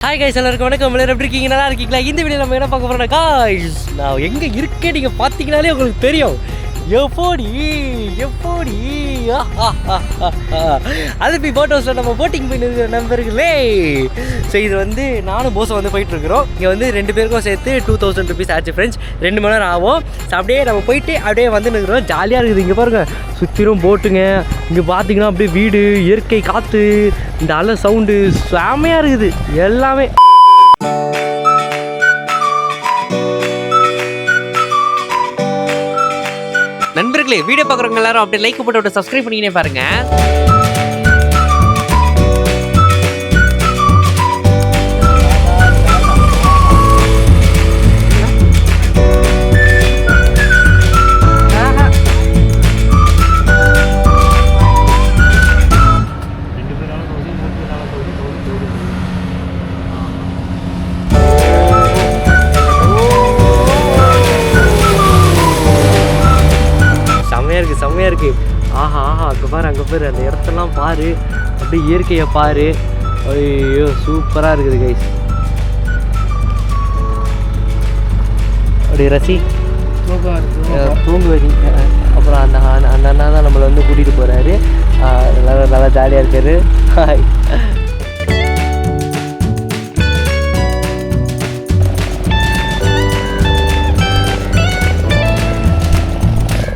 Hi guys எல்லாருக்கும் வணக்கம். எல்லாரும் எப்படி இருக்கீங்க? நல்லா இருக்கீங்களா? இந்த வீடியோ நம்ம என்ன பார்க்க போறோம்னா காய்ஸ் நான் எங்கே இருக்கேன் நீங்கள் பார்த்தீங்கனாலே உங்களுக்கு தெரியும். எப்போடி எப்போடி அதுபி போட் ஹவுஸில் நம்ம போட்டிங் போயிட்டு இருக்கிற நண்பர்களே. ஸோ இது வந்து நானும் போஸும் வந்து போயிட்டுருக்குறோம். இங்கே வந்து ரெண்டு பேருக்கும் சேர்த்து டூ தௌசண்ட் ருபீஸ் ஆச்சு ஃப்ரெண்ட்ஸ் ரெண்டு மணி நேரம் ஆகும். ஸோ அப்படியே நம்ம போயிட்டு அப்படியே வந்து நிற்கிறோம் ஜாலியாக இருக்குது இங்கே பாருங்கள் சுற்றிலும் போட்டுங்க இங்கே பார்த்தீங்கன்னா அப்படியே வீடு இயற்கை காற்று இந்த அலை சவுண்டு செமையாக இருக்குது. எல்லாமே. நண்பர்களே வீடியோ பார்க்குறவங்க எல்லாரும் அப்படியே லைக் போட்டு சப்ஸ்கிரைப் பண்ணிக்கினே பாருங்க. பாரு அங்கே பாரு அந்த இடத்தெல்லாம் பாரு. அப்படியே இயற்கையை பாரு. ஐயோ சூப்பராக இருக்குது கைஸ் அப்படியே ரசி. அஹ், அப்புறம் அந்த அந்த அந்த அண்ணா தான் நம்மளை வந்து கூட்டிகிட்டு போகிறாரு நல்லா நல்லா ஜாலியாக இருக்காரு. ஹாய்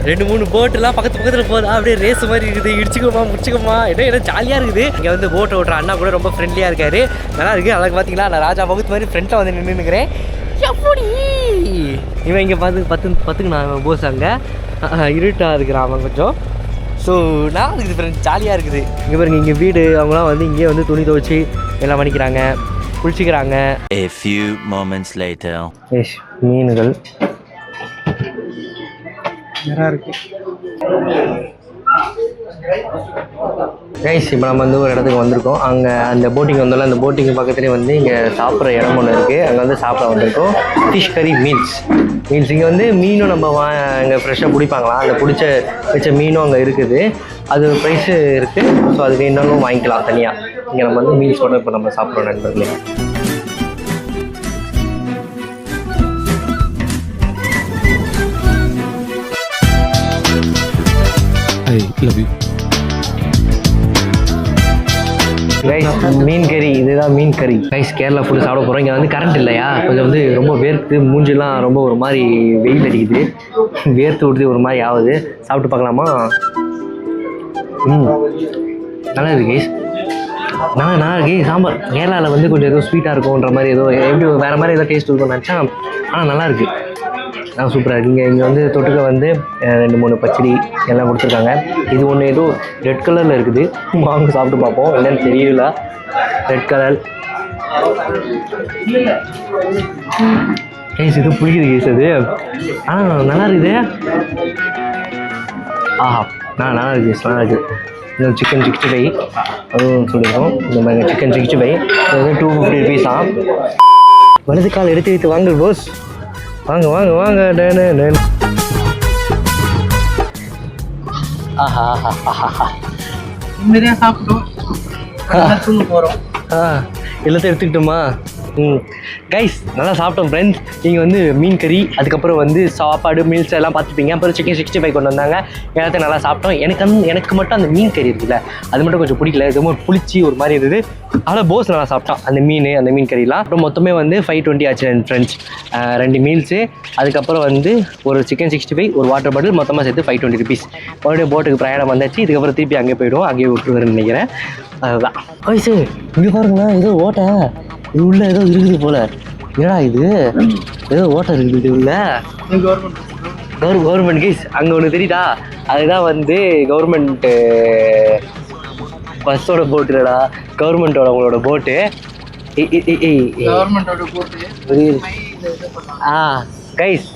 ரெண்டு மூணு போட்டுலாம் பக்கத்து பக்கத்தில் போதா அப்படியே ரேஸ் மாதிரி இருக்குது. இடிச்சுக்கோமா முடிச்சுக்கோமா. என்ன என்ன ஜாலியாக இருக்குது. இங்கே வந்து போட்டை ஓட்டுற அண்ணா கூட ரொம்ப ஃப்ரெண்ட்லியாக இருக்காரு. நல்லா இருக்குது அழகு பார்த்தீங்களா நான் ராஜா பகுத்து மாதிரி ஃப்ரெண்டில் வந்து நின்றுக்கிறேன் எப்படி இவன் இங்கே பார்த்து பத்து பத்துக்கு நான் போஸ் அங்கே. இருட்டாக இருக்கிறான் அவன் கொஞ்சம். ஸோ நான் இருக்குது ஃப்ரெண்ட்ஸ் ஜாலியாக இருக்குது. இங்கே பாருங்க இங்கே வீடு. அவங்களாம் வந்து இங்கேயே வந்து துணி துவைச்சி எல்லாம் பண்ணிக்கிறாங்க. குளிச்சிக்கிறாங்க. A few moments later. நிறையா மீன்கள் கைஸ் இப்போ நம்ம வந்து ஒரு இடத்துக்கு வந்திருக்கோம். அங்கே அந்த போட்டிங் வந்தோம்ல அந்த போட்டிங் பக்கத்துலேயே வந்து இங்கே சாப்பிட்ற இடம் ஒன்று இருக்குது அங்கே வந்து சாப்பிட வந்திருக்கோம். ஃபிஷ் கறி மீல்ஸ் மீல்ஸ் இங்கே வந்து மீனும் நம்ம வா இங்கே ஃப்ரெஷ்ஷாக பிடிப்பாங்களாம் அந்த பிடிச்ச வச்ச மீனும் அங்கே இருக்குது. அது ப்ரைஸு இருக்குது ஸோ அது வேணும்னாலும் வாங்கிக்கலாம் தனியாக இங்கே நம்ம வந்து மீல்ஸோட இப்போ நம்ம சாப்பிட்றோம் நண்பர்களே. ஐ லவ் யூ கைஸ் மீன் கறி இதுதான் மீன் கறி. கைஸ் கேரளா ஃபுட்டு சாப்பிட போகிறோம் இங்கே வந்து கரண்ட் இல்லையா? கொஞ்சம் வந்து ரொம்ப வேர்த்து மூஞ்சிலாம் ரொம்ப ஒரு மாதிரி வெயில் அடிக்குது. வேர்த்து விடுது ஒரு மாதிரி ஆகுது. சாப்பிட்டு பார்க்கலாமா? ம். நல்லா இருக்கு கைஸ் நல்லா நல்லா இருக்கு. சாம்பார். கேரளாவில் வந்து கொஞ்சம் ஏதோ ஸ்வீட்டாக இருக்கும்ன்ற மாதிரி ஏதோ எப்படி வேறு மாதிரி ஏதோ டேஸ்ட் இருக்கும்னு நினச்சா ஆனால் நல்லா இருக்குது ஆ சூப்பராக இருக்கு. இங்கே இங்கே வந்து தொட்டுக்க வந்து ரெண்டு மூணு பச்சடி எல்லாம் கொடுத்துருக்காங்க. இது ஒன்று ஏதோ ரெட் கலரில் இருக்குது. வாங்க சாப்பிட்டு பார்ப்போம். என்னன்னு தெரியல. ரெட் கலர் கேஸ் இது பிடிக்குது கேஸ் அது ஆனால் நல்லா இருக்குது. ஆஹா நான் நல்லா இருக்கு நல்லா இருக்குது இந்த சிக்கன் சிக்ஸ்டி ஃபைவ் அதுவும் சொல்லியிருக்கோம். இந்த மாதிரி சிக்கன் சிக்ஸ்டி ஃபைவ் இது வந்து டூ ஃபிஃப்டி ருபீஸ் ஆ? வலது கால் எடுத்து வைத்து வாங்க போஸ் வாங்க வாங்க வாங்க டேனு டேனு ஆஹா ஆஹா ஆஹா நிம்மதியாக சாப்பிட்டோம் தூங்க போகிறோம் ஆ எல்லாத்தையும் எடுத்துக்கிட்டோமா? கைஸ் நல்லா சாப்பிட்டோம் ஃப்ரெண்ட்ஸ் நீங்கள் வந்து மீன் கறி அதுக்கப்புறம் வந்து சாப்பாடு மீல்ஸ் எல்லாம் பார்த்துப்பீங்க. அப்புறம் சிக்கன் சிக்ஸ்டி ஃபைவ் கொண்டு வந்தாங்க. எல்லாத்தையும் நல்லா சாப்பிட்டோம். எனக்கு வந்து எனக்கு மட்டும் அந்த மீன் கறி இருக்குல்ல அது மட்டும் கொஞ்சம் பிடிக்கல. இது ரொம்ப புளிச்சி ஒரு மாதிரி இருந்தது. ஆனால் போஸ் நல்லா சாப்பிட்டான். அந்த மீன் அந்த மீன் கறிலாம். அப்புறம் மொத்தமே வந்து ஃபைவ் டுவெண்ட்டி ஆச்சு என் ஃப்ரெண்ட்ஸ் ரெண்டு மீல்ஸு அதுக்கப்புறம் வந்து ஒரு சிக்கன் சிக்ஸ்டி ஃபைவ் ஒரு வாட்டர் பாட்டில் மொத்தமாக சேர்த்து ஃபைவ் டுவெண்ட்டி ருபீஸ் மறுபடியும் போட்டுக்கு பிரயாணம் வந்தாச்சு. இதுக்கப்புறம் திருப்பி அங்கே போயிடுவோம். அங்கேயே விட்டுருவேன் நினைக்கிறேன். அதுதான். வயசு இங்கே பாருங்களேன் ஏதோ ஓட்டை. இது உள்ள ஏதோ இருக்குது போல. என்னடா இது? ஏதோ ஓட்டை இருக்குது இது உள்ள. கவர் கவர்மெண்ட் கேஸ் அங்கே ஒன்று தெரியுதா? அதுதான் வந்து கவர்மெண்ட்டு பஸ்ஸோட போட்டுலடா கவர்மெண்ட்டோட அவங்களோட கவர்மெண்டோட போட்டு ஆ கைஸ்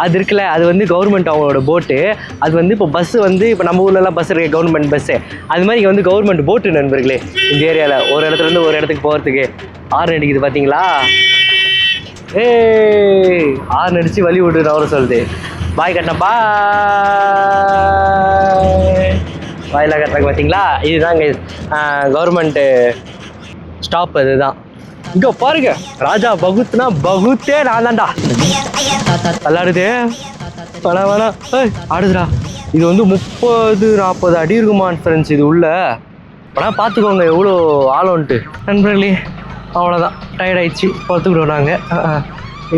அது இருக்குல்ல அது வந்து கவர்மெண்ட் அவங்களோட போட்டு அது வந்து இப்போ பஸ்ஸு வந்து இப்போ நம்ம ஊர்லலாம் பஸ் இருக்கு கவர்மெண்ட் பஸ்ஸு அது மாதிரி இங்கே வந்து கவர்மெண்ட் போட்டு நண்பர்களே இந்த ஏரியாவில் ஒரு இடத்துலேருந்து ஒரு இடத்துக்கு போகிறதுக்கு ஆறு அடிக்குது பார்த்தீங்களா ஏ ஆறு அடித்து வழி விட்டு அவரை சொல்லுது. பாய் கட்டின பாய். வாயிலாக கட்டுறாங்க பார்த்தீங்களா இதுதாங்க கவர்மெண்ட்டு ஸ்டாப் அதுதான். இங்கே பாருங்க ராஜா பகுத்னா பகுத்தே நான் தான்டா விளாடுதே வேணா வேணா ஏய் ஆடுதுடா. இது வந்து முப்பது நாற்பது அடி இருக்குமான் ஃப்ரெண்ட்ஸ் இது உள்ள. ஆனால் பார்த்துக்கோங்க எவ்வளோ ஆளோன்ட்டு. நண்பர்களே அவ்வளோதான். டயர்ட் ஆயிடுச்சு. பார்த்துக்கிட்டோம் நாங்கள்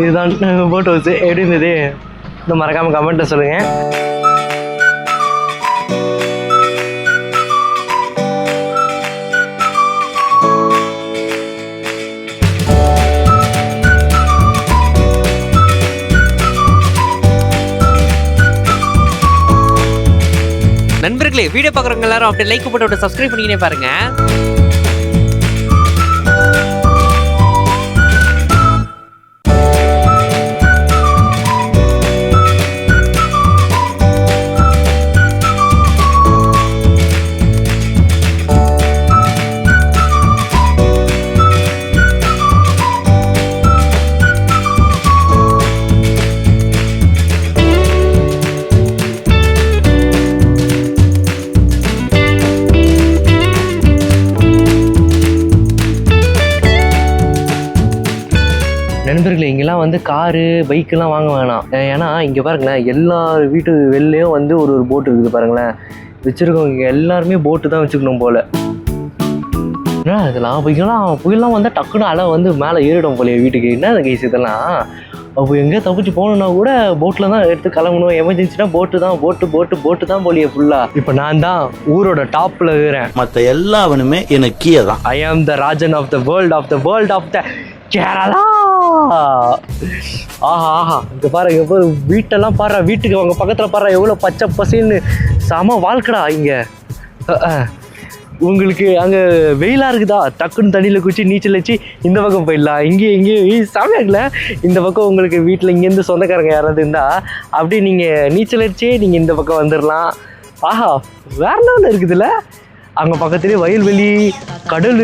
இதுதான் போட்டு வச்சு எப்படி இருந்தது? இன்னும் மறக்காமல் கமெண்ட்டை சொல்லுங்கள் வீடியோ பார்க்குறவங்க எல்லாரும் அப்படியே லைக் போட்டு சப்ஸ்கிரைப் பண்ணிக்கினே பாருங்க. நண்பர்களே இங்கெல்லாம் வந்து காரு பைக்கெல்லாம் வாங்க வேணாம். ஏன்னா இங்கே பாருங்களேன் எல்லா வீட்டு வெளிலையும் வந்து ஒரு ஒரு போட்டு இருக்குது பாருங்களேன். வச்சுருக்கவங்க எல்லாருமே போட்டு தான் வச்சுக்கணும் போல். என்ன இதெல்லாம் புயலாம் புயலாம் வந்தால் டக்குன்னு அலை வந்து மேலே ஏறிடும் போலயே வீட்டுக்கு. என்ன கைஸ் இதெல்லாம்? அப்போ எங்கே தப்பிச்சு போகணுன்னா கூட போட்டில் தான் எடுத்து கிளம்பணும் எமர்ஜென்சினா போட்டு தான் போட்டு போட்டு போட்டு தான் போலியே ஃபுல்லாக இப்போ நான் தான் ஊரோட டாப்பில் இருக்கிறேன் மற்ற எல்லாவனுமே எனக்கு கீழே தான். I am the Rajan of the world of the world of the Kerala ஆஹா ஆஹா. இங்க பாரு இங்க வீட்டெல்லாம் பாரு வீட்டுக்கு அவங்க பக்கத்துல பாரு எவ்வளோ பச்சை பசின்னு செம வாழ்க்கடா இங்க. உங்களுக்கு அங்கே வெயிலாக இருக்குதா? டக்குன்னு தண்ணியில் குச்சி நீச்சல் வச்சு இந்த பக்கம் போயிடலாம். இங்கேயும் இங்கேயும் செமையாகல இந்த பக்கம் உங்களுக்கு வீட்டில் இங்கேருந்து சொந்தக்காரங்க யாராவது இருந்தால் அப்படியே நீங்கள் நீச்சல் அடிச்சே நீங்கள் இந்த பக்கம் வந்துடலாம் ஆஹா வேற லெவலில் இருக்குதுல்ல? அங்கே பக்கத்துலேயே வயல்வெளி கடல்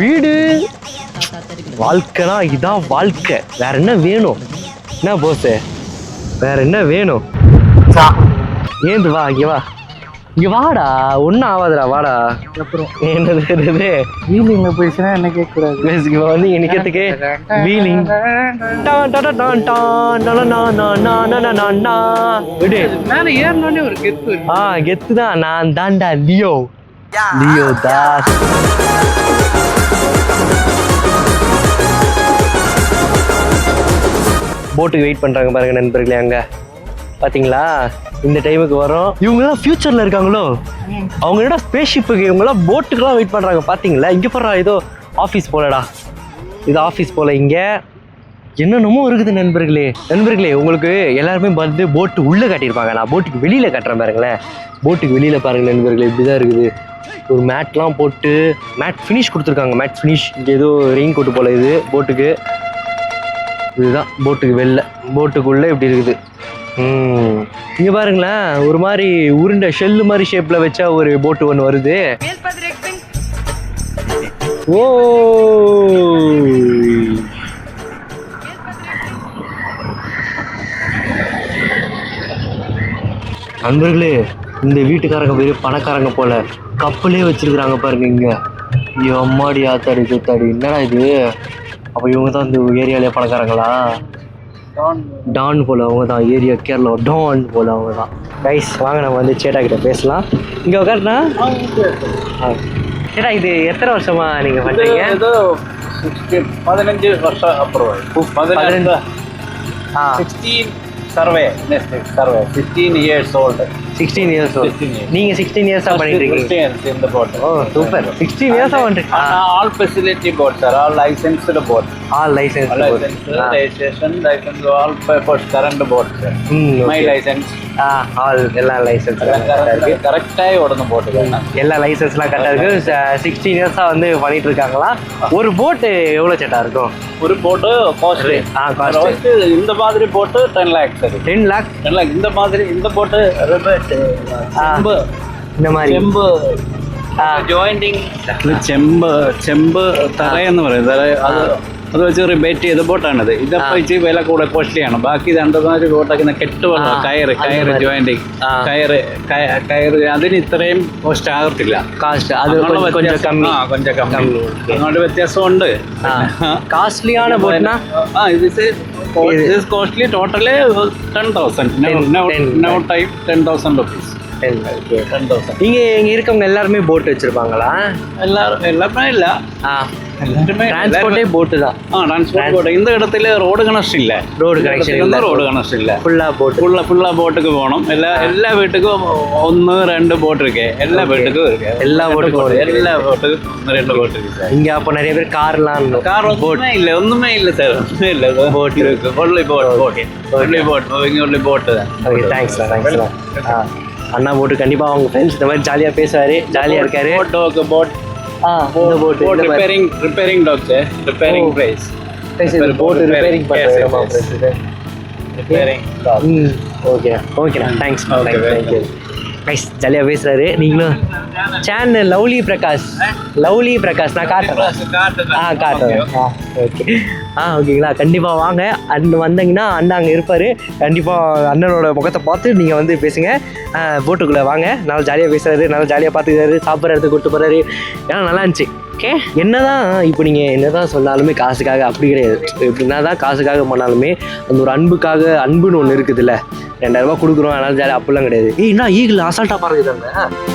வீடு வாழ்க்கைனா இதான் வாழ்க்கை வேற என்ன வேணும் என்ன போஸு வேற என்ன வேணும் ஏந்து வா இங்க வா இங்க வாடா ஒன்றும் ஆகாதுடா வாடா அப்புறம் என்னது வீலிங்ல போயிடுச்சுன்னா என்ன கேட்க கூடாது Guys, இங்க வந்து இங்க நிக்கிறதுக்கு வீலிங் விடு மேல ஏறினோடனே ஒரு கெத்து. ஆ கெத்து தான் நான் தான்டா லியோ Leo Dash. போட்டுக்கு வெயிட் பண்றாங்க பாருங்க நண்பர்களே அங்க. பாத்தீங்களா? இந்த டைமுக்கு வரோம் இவங்க தான் ஃபியூச்சர்ல இருக்காங்களோ? அவங்க என்னடா ஸ்பேஸ் ஷிப்புக்கு இவங்கெல்லாம் போட்டுக்கெல்லாம் வெயிட் பண்றாங்க பாத்தீங்களா? இங்க போடுறா ஏதோ ஆஃபீஸ் போலடா. இது ஆஃபீஸ் போல இங்க. என்னென்னமோ இருக்குது நண்பர்களே. நண்பர்களே உங்களுக்கு எல்லாருமே வந்து போட்டு உள்ளே காட்டியிருப்பாங்க. நான் போட்டுக்கு வெளியில் காட்டுறேன் பாருங்களேன். போட்டுக்கு வெளியில் பாருங்கள் நண்பர்களே இப்படி தான் இருக்குது. ஒரு மேட்லாம் போட்டு மேட் ஃபினிஷ் கொடுத்துருக்காங்க. மேட் ஃபினிஷ் இங்கே ஏதோ ரெயின் கோட்டு போல இது போட்டுக்கு இதுதான் போட்டுக்கு வெளில. போட்டுக்குள்ளே இப்படி இருக்குது. இங்கே பாருங்களேன் ஒரு மாதிரி உருண்டை ஷெல்லு மாதிரி ஷேப்பில் வச்சா ஒரு போட்டு ஒன்று வருது. ஓ! நண்பர்களே இந்த வீட்டுக்காரங்க பெரிய பணக்காரங்க போல. கப்பலே வச்சிருக்கிறாங்க பாருங்க இங்க. ஐயோ அம்மாடி ஆத்தாடி தூத்தாடி என்னடா இது? அப்போ இவங்க தான் இந்த ஏரியாலே பணக்காரங்களா டான் போல அவங்க தான் ஏரியா கேரளா டான் போல அவங்க தான் கைஸ் வாங்க நம்ம வந்து சேட்டா கிட்ட பேசலாம். இங்க உட்காருண்ணா ஆ. சேட்டா இது எத்தனை வருஷமா நீங்க பண்றீங்க? ஏதோ பதினஞ்சு வருஷம் அப்புறம். பதினஞ்சு. Sixteen survey survey sixteen years old sixteen years நீங்கள் சிக்ஸ்டீன் இயர்ஸாக பண்ணிட்டு இருக்கீங்க இந்த போட் ஓ சூப்பர் சிக்ஸ்டீன் இயர்ஸாக பண்ணுறீங்க all facility boat sir all licensed board all licence licence licence all board current boat sir my licence ah oh, all ah. ah. hmm, ah, எல்லா licence கரெக்டாக உடனே போட்டு எல்லா லைசன்ஸ்லாம் கரெக்டாக இருக்குது சிக்ஸ்டீன் இயர்ஸாக வந்து பண்ணிட்டு இருக்காங்களா? ஒரு போட்டு எவ்வளோ சேட்டா இருக்கும்? ஒரு போட்டு காஸ்ட் ஆ காஸ்ட் இந்த மாதிரி போட்டு ten lakhs ten lakhs ten lakhs இந்த மாதிரி இந்த போட்டு ரிபேட் ചെമ്പ് இந்த மாதிரி ചെമ്പ് ആ. ജോയിന്റിങ് ഇത് ചെമ്പ് ചെമ്പ് തറയെന്ന് പറയും തറ അത് അത് വെച്ച് റിബേറ്റ് ചെയ്ത ബോട്ടാണിത് ഇതപ്പോ ഇച്ചിരി വില കൂടെ കോസ്റ്റ്ലിയാണ് ബാക്കി രണ്ടുമാതിരി ബോട്ടൊക്കെ ഇങ്ങനെ കെട്ടുവെള്ളം ആ, കയറ് കയറ് അതുമാതിരി. ജോയിന്റിങ് ആ. കയറ് കയ- കയറ് അതിന് ഇത്രയും കോസ്റ്റ് ആകത്തില്ല காஸ்ட் அது അങ്ങനെയുള്ള கொஞ்சம் கொஞ்சம் വ്യത്യാസം- கம்மி ആ കൊഞ്ചം കമ്മി കമ്മി, okay. അങ്ങോട്ട് വ്യത്യാസമുണ്ട് காஸ்ட்லியான போட்னா ആ ഇത് costly total ten thousand now time ten thousand rupees ten okay ten thousand இங்கே இங்கே இருக்கவங்க எல்லாருமே போட் வச்சுருப்பாங்களா? எல்லாரும் எல்லாருமே இல்லை. ஆ. எல்லாருமே டிரான்ஸ்போர்ட்டே போட்டு தான். ஆ டிரான்ஸ்போர்ட் போட்டு இந்த இடத்துல ரோடு கனெக்ஷன் இல்லை. ரோடு கனெக்ஷன் இல்லை. ரோடு கனெக்ஷன் இல்லை. ஃபுல்லாக போட்டு ஃபுல்லாக ஃபுல்லாக போட்டுக்கு போகணும். எல்லா எல்லா வீட்டுக்கும் ஒன்று ரெண்டு போட் இருக்கு. எல்லா வீட்டுக்கும் இருக்கு. எல்லா போட்டுக்கும் எல்லா போட்டுக்கும் ஒன்று ரெண்டு போட் இருக்கு சார். இங்கே அப்போ நிறைய பேர் கார்லாம் கார் போட்டுமே இல்லை. ஒன்றுமே இல்லை சார். ஒன்றுமே இல்லை. போட் இருக்கு. Only boat okay only boat இங்கே ஒன்லி போட்டு தான் okay thanks sir thanks sir ah. அண்ணா போட்டு கண்டிப்பா அவங்க ஃப்ரெண்ட்ஸ் இந்த மாதிரி ஜாலியா பேசுவாரு ஜாலியா இருக்காரு. போட் டாக் போட் ஆ இந்த boat boat repairing repairing dock sir repairing. Price boat repairing பண்ணுறோம் ரிப்பேரிங் டாக் ஓகே ஓகேண்ணா thanks Okay, thank you nice ஜாலியாக பேசுகிறாரு நீங்களும் channel lovely Prakash lovely Prakash நான் காட்டுறேன். ஆ காட்டுறேன். ஆ ஓகே. ஆ ஓகேங்களா? கண்டிப்பாக வாங்க. அண்ணன் வந்தீங்கன்னா அண்ணன் அங்கே இருப்பார். கண்டிப்பாக அண்ணனோட முகத்தை பார்த்து நீங்கள் வந்து பேசுங்க. போட்டுக்குள்ளே வாங்க. நல்லா ஜாலியாக பேசுறாரு. நல்லா ஜாலியாக பார்த்துக்கிறாரு சாப்பிட்ற இடத்துக்கு கூட்டு போகிறாரு ஏன்னா நல்லா இருந்துச்சு. ஓகே. என்னதான் இப்போ நீங்கள் என்னதான் சொன்னாலுமே காசுக்காக அப்படி கிடையாது. இப்போ என்னதான் காசுக்காக பண்ணாலுமே அந்த ஒரு அன்புக்காக அன்புன்னு ஒன்று இருக்குதுல்ல. ரெண்டாயிரம் ரூபாய் கொடுக்குறோம். அதனால ஜாலியாக அப்படிலாம் கிடையாது. ஏய் என்ன ஈகிள் அசால்ட்டாக பறக்குதாங்க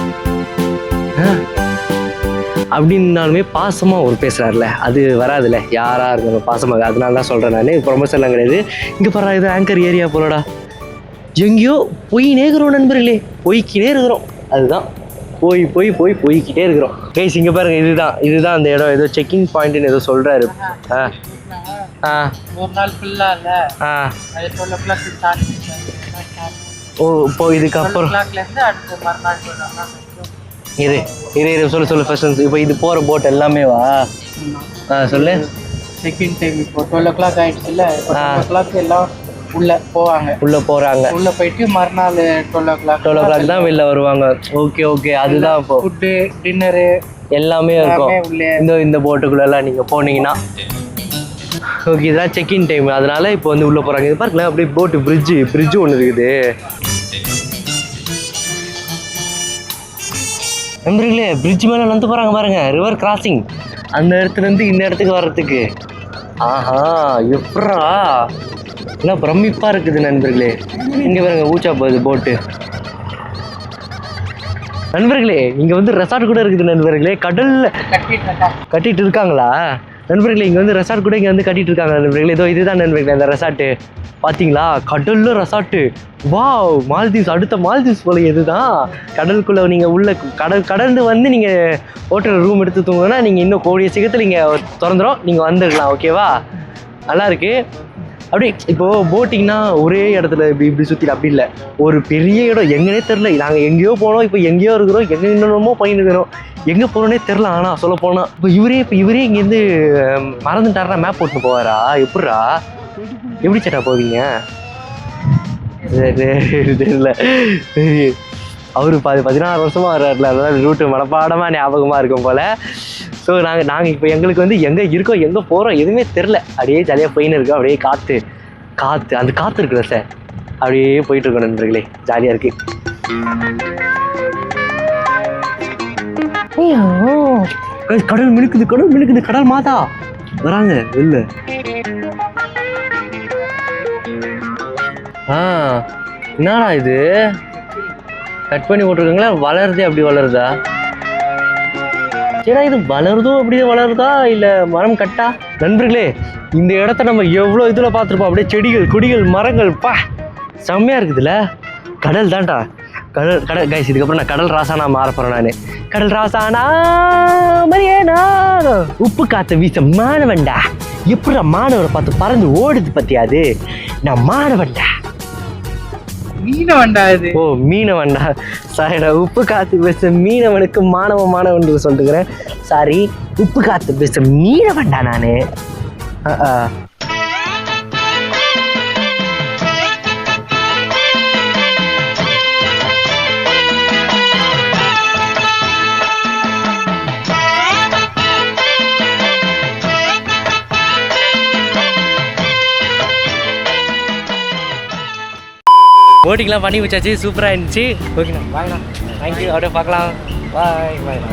அப்படின்னாலுமே பாசமாக ஒரு பேசுகிறாருல அது வராதுல்ல யாராக இருக்கணும் பாசமாக அதனால தான் சொல்கிறேன் நான். இப்போ ரொம்ப செல்லம் கிடையாது. இங்கே பாரு இது ஆங்கர் ஏரியா போலடா. எங்கேயோ போயினே இருக்கிறோம் நண்பர்களே. போய்க்கினே இருக்கிறோம் அதுதான். போய் போய் போய் போய்க்கிட்டே இருக்கிறோம். கைஸ் இங்கே பாருங்க இதுதான். இதுதான் அந்த இடம். ஏதோ செக்கிங் பாயிண்ட்னு ஏதோ சொல்கிறாரு ஆ. ஆ. ஒரு நாள் ஃபுல்லா இல்ல. ஆ. ஓ இப்போ இதுக்கப்புறம். இரு இரு இரு சொல்லு சொல்லு ஃபர்ஸ்ட் இப்போ இது போகிற போட் எல்லாமே வா. ஆ சொல்லு. செகண்ட் டைம் இப்போ டுவெல் ஓ கிளாக் ஆயிடுச்சுல்ல இப்போ ஆ. கிளாக் எல்லாம் உள்ள போவாங்க. உள்ளே போகிறாங்க உள்ள போயிட்டு மறுநாள் twelve o'clock twelve o'clock தான் வெளில வருவாங்க. ஓகே ஓகே அதுதான் இப்போ. ஃபுட்டு டின்னரு எல்லாமே இருக்கும். இந்த இந்த போட்டுக்குள்ளெல்லாம் நீங்கள் போனீங்கன்னா. ஓகே இதெல்லாம் செக்இன் டைம் அதனால இப்போ வந்து உள்ளே போகிறாங்க இது பாருங்களேன் அப்படியே போட்டு பிரிட்ஜு பிரிட்ஜு ஒன்று இருக்குது. நண்பர்களே பிரிட்ஜ் மேலே நடந்து போகிறாங்க பாருங்க ரிவர் கிராசிங் அந்த இடத்துலேருந்து இந்த இடத்துக்கு வர்றதுக்கு. ஆஹா எப்படா? என்ன பிரமிப்பாக இருக்குது நண்பர்களே. இங்கே பாருங்க ஊச்சா போகுது போட்டு நண்பர்களே இங்கே வந்து ரெசார்ட் கூட இருக்குது நண்பர்களே. கடலில் கட்டிட்டு இருக்காங்களா? நண்பர்களே இங்கே வந்து ரெசார்ட் கூட இங்கே வந்து கட்டிகிட்டு இருக்காங்க நண்பர்களே. ஏதோ இதுதான் நண்பர்களே அந்த ரெசார்ட்டு பார்த்தீங்களா கடலில் ரெசார்ட்டு வாவ் மால்தீவ்ஸ் அடுத்த மால்தீவ்ஸ் போல இதுதான். கடலுக்குள்ளே நீங்கள் உள்ள கடல் கடந்து வந்து நீங்கள் ஹோட்டல் ரூம் எடுத்து தூங்கினா நீங்கள் இன்னும் கோடிய சீக்கிரத்தில் நீங்கள் திறந்துடும் நீங்கள் வந்துடலாம் ஓகேவா நல்லா இருக்குது அப்படி இப்போ போட்டிங்னா ஒரே இடத்துல இப்படி இப்படி சுற்றி அப்படி இல்லை. ஒரு பெரிய இடம் எங்கனே தெரில நாங்கள் எங்கேயோ போனோம் இப்போ எங்கேயோ இருக்கிறோம் எங்கே என்னென்னமோ பண்ணிட்டு இருக்கிறோம். எங்கே போகிறோன்னே தெரில ஆனால் சொல்ல போனால் இப்போ இவரே இப்போ இவரே இங்கேருந்து அஹ், மறந்துட்டாருனா மேப் போட்டு போவாரா? எப்படிரா எப்படி சேட்டா போவீங்க? தெரியல. அவர் பதி பதினாறு வருஷமாக வர்றாருல. அதனால ரூட்டு மனப்பாடமாக ஞாபகமாக இருக்கும் போல். ஸோ நாங்கள் நாங்கள் இப்போ எங்களுக்கு வந்து எங்கே இருக்கோம் எங்கே போகிறோம் எதுவுமே தெரில அப்படியே ஜாலியாக போயின்னு இருக்கோம். அப்படியே காற்று காற்று அந்த காற்று இருக்குல்ல சார் அப்படியே போயிட்டு இருக்கோம் நண்பர்களே. ஜாலியாக இருக்கு. ஐயோ, guys, கடல் மினுக்குது கடல் மினுக்குது. கடல் மாதா. வராங்க வெளில. ஆ என்னடா இது? கட் பண்ணி போட்டிருக்காங்களா? வளருதே அப்படி வளருதா? ஏடா இது வளருதோ அப்படியே வளருதா? இல்லை மரம் கட்டா? நண்பர்களே இந்த இடத்த நம்ம எவ்வளோ இதில் பார்த்துருப்போம். அப்படியே செடிகள் கொடிகள் மரங்கள் பா செம்மையாக இருக்குதுல்ல? கடல் தான்டா. கடல் கடல் கைஸ் இதுக்கப்புறம் நான் கடல் ராசானா மாற போகிறேன் நான். கடல் ராசானா மரியேனா? உப்பு காத்த வீச மாணவன்டா. எப்படா மாணவரை பார்த்து பறந்து ஓடுது பற்றியாது நான் மாணவன்டா. மீன வண்டா இது? ஓ மீனவன்டா சாரிடா உப்பு காத்து பேச மீனவனுக்கு மாணவ மாணவன் சொல்லிட்டுக்கிறேன் சாரி உப்பு காத்து பேச மீனவன்டா நானு. போட்டிங்லாம் பண்ணி வச்சாச்சு சூப்பராக இருந்துச்சு. ஓகேண்ணா பாய்ண்ணா தேங்க்யூ அப்படியே பார்க்கலாம். பாய் பாய்ண்ணா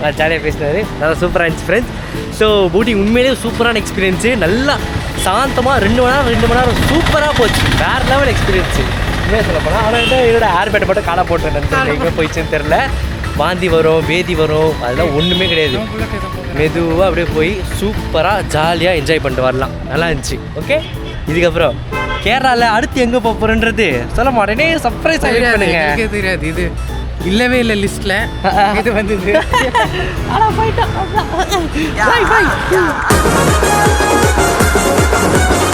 பாய் ஜாலியாக பேசினார். நல்லா சூப்பராக இருந்துச்சு ஃப்ரெண்ட்ஸ் ஸோ போட்டிங் உண்மையிலேயே சூப்பரான எக்ஸ்பீரியன்ஸு நல்லா சாந்தமாக ரெண்டு மணி நேரம் ரெண்டு மணி நேரம் சூப்பராக போச்சு. வேறு லெவல் எக்ஸ்பீரியன்ஸு உண்மையாக சொல்ல போனால் ஆனால் வந்து இதோட ஏர்பேட்டை மட்டும் காலை போட்டுருந்தேன் எங்கே போயிடுச்சுன்னு தெரில வாந்தி வரும் வேதி வரும். அதெல்லாம் ஒன்றுமே கிடையாது. மெதுவாக அப்படியே போய் சூப்பராக ஜாலியாக என்ஜாய் பண்ணிட்டு வரலாம். நல்லா இருந்துச்சு. ஓகே இதுக்கப்புறம். கேரளாவில் அடுத்து எங்கே போக போகிறன்றது சொல்ல மாட்டேனே. சர்ப்ரைஸ் தெரியாது பண்ணுங்க. எனக்கே தெரியாது. இது இல்லவே இல்லை லிஸ்ட்ல இது வந்தது. ஆனால் போயிட்டோம்.